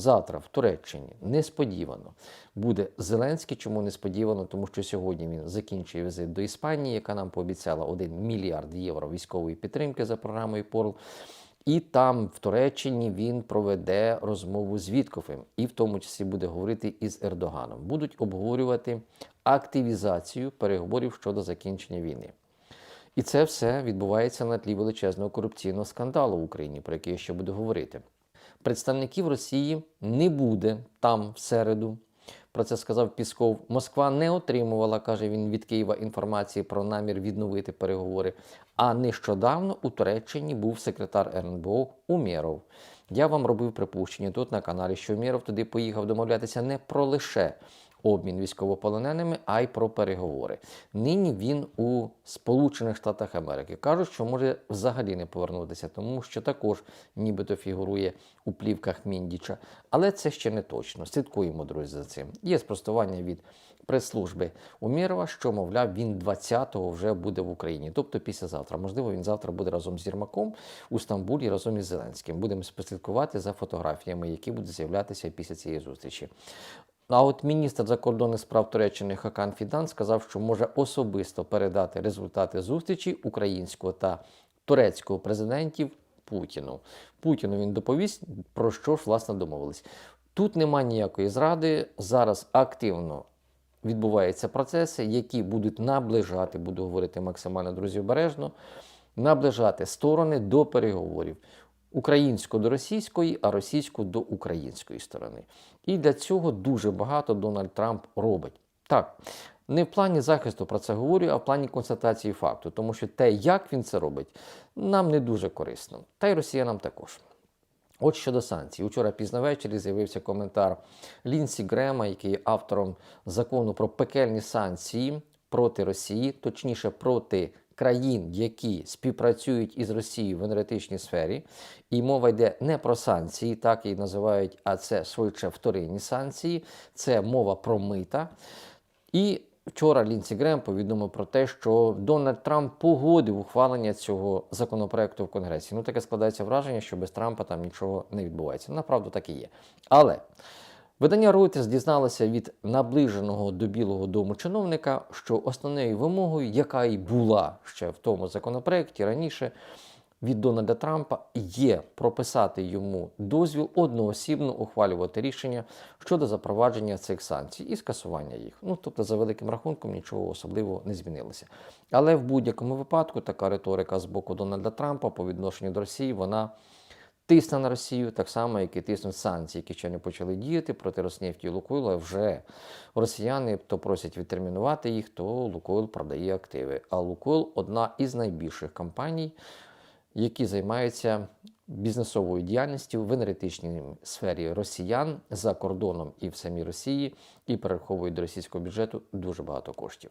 завтра в Туреччині несподівано буде Зеленський. Чому несподівано? Тому що сьогодні він закінчує візит до Іспанії, яка нам пообіцяла 1 мільярд євро військової підтримки за програмою ПОРЛ. І там, в Туреччині, він проведе розмову з Віткофем, і в тому числі буде говорити із Ердоганом. Будуть обговорювати активізацію переговорів щодо закінчення війни. І це все відбувається на тлі величезного корупційного скандалу в Україні, про який я ще буду говорити. Представників Росії не буде там в середу. Про це сказав Пісков. Москва не отримувала, каже він, від Києва інформації про намір відновити переговори. А нещодавно у Туреччині був секретар РНБО Умєров. Я вам робив припущення тут на каналі, що Умєров туди поїхав домовлятися не про лише обмін військовополоненими, а й про переговори. Нині він у Сполучених Штатах Америки кажуть, що може взагалі не повернутися, тому що також нібито фігурує у плівках Міндіча. Але це ще не точно. Слідкуємо, друзі, за цим. Є спростування від прес-служби Умєрова, що, мовляв, він 20-го вже буде в Україні, тобто післязавтра. Можливо, він завтра буде разом з Єрмаком у Стамбулі разом із Зеленським. Будемо спостерігати за фотографіями, які будуть з'являтися після цієї зустрічі. А от міністр закордонних справ Туреччини Хакан Фідан сказав, що може особисто передати результати зустрічі українського та турецького президентів Путіну. Путіну він доповість, про що ж власне домовились. Тут нема ніякої зради. Зараз активно відбуваються процеси, які будуть наближати, буду говорити максимально друзі обережно, наближати сторони до переговорів. Українську до російської, а російську до української сторони. І для цього дуже багато Дональд Трамп робить. Так, не в плані захисту про це говорю, а в плані констатації факту, тому що те, як він це робить, нам не дуже корисно. Та й росіянам також. От щодо санкцій. Учора пізно ввечері з'явився коментар Лінсі Грема, який є автором закону про пекельні санкції проти Росії, точніше проти країн, які співпрацюють із Росією в енергетичній сфері. І мова йде не про санкції, так її називають, а це швидше вторинні санкції, це мова про мита. І Вчора Лінсі Грем повідомив про те, що Дональд Трамп погодив ухвалення цього законопроекту в Конгресі. Ну, таке складається враження, що без Трампа там нічого не відбувається. Направду так і є. Але видання Reuters дізналося від наближеного до Білого Дому чиновника, що основною вимогою, яка і була ще в тому законопроекті раніше, від Дональда Трампа є прописати йому дозвіл одноосібно ухвалювати рішення щодо запровадження цих санкцій і скасування їх. Ну тобто, за великим рахунком, нічого особливого не змінилося. Але в будь-якому випадку така риторика з боку Дональда Трампа по відношенню до Росії, вона. Тисне на Росію так само, як і тиснуть санкції, які ще не почали діяти проти Роснефті і Лукойла. Вже росіяни то просять відтермінувати їх, то Лукойл продає активи. А Лукойл одна із найбільших компаній які займаються бізнесовою діяльністю в енергетичній сфері росіян за кордоном і в самій Росії, і перераховують до російського бюджету дуже багато коштів.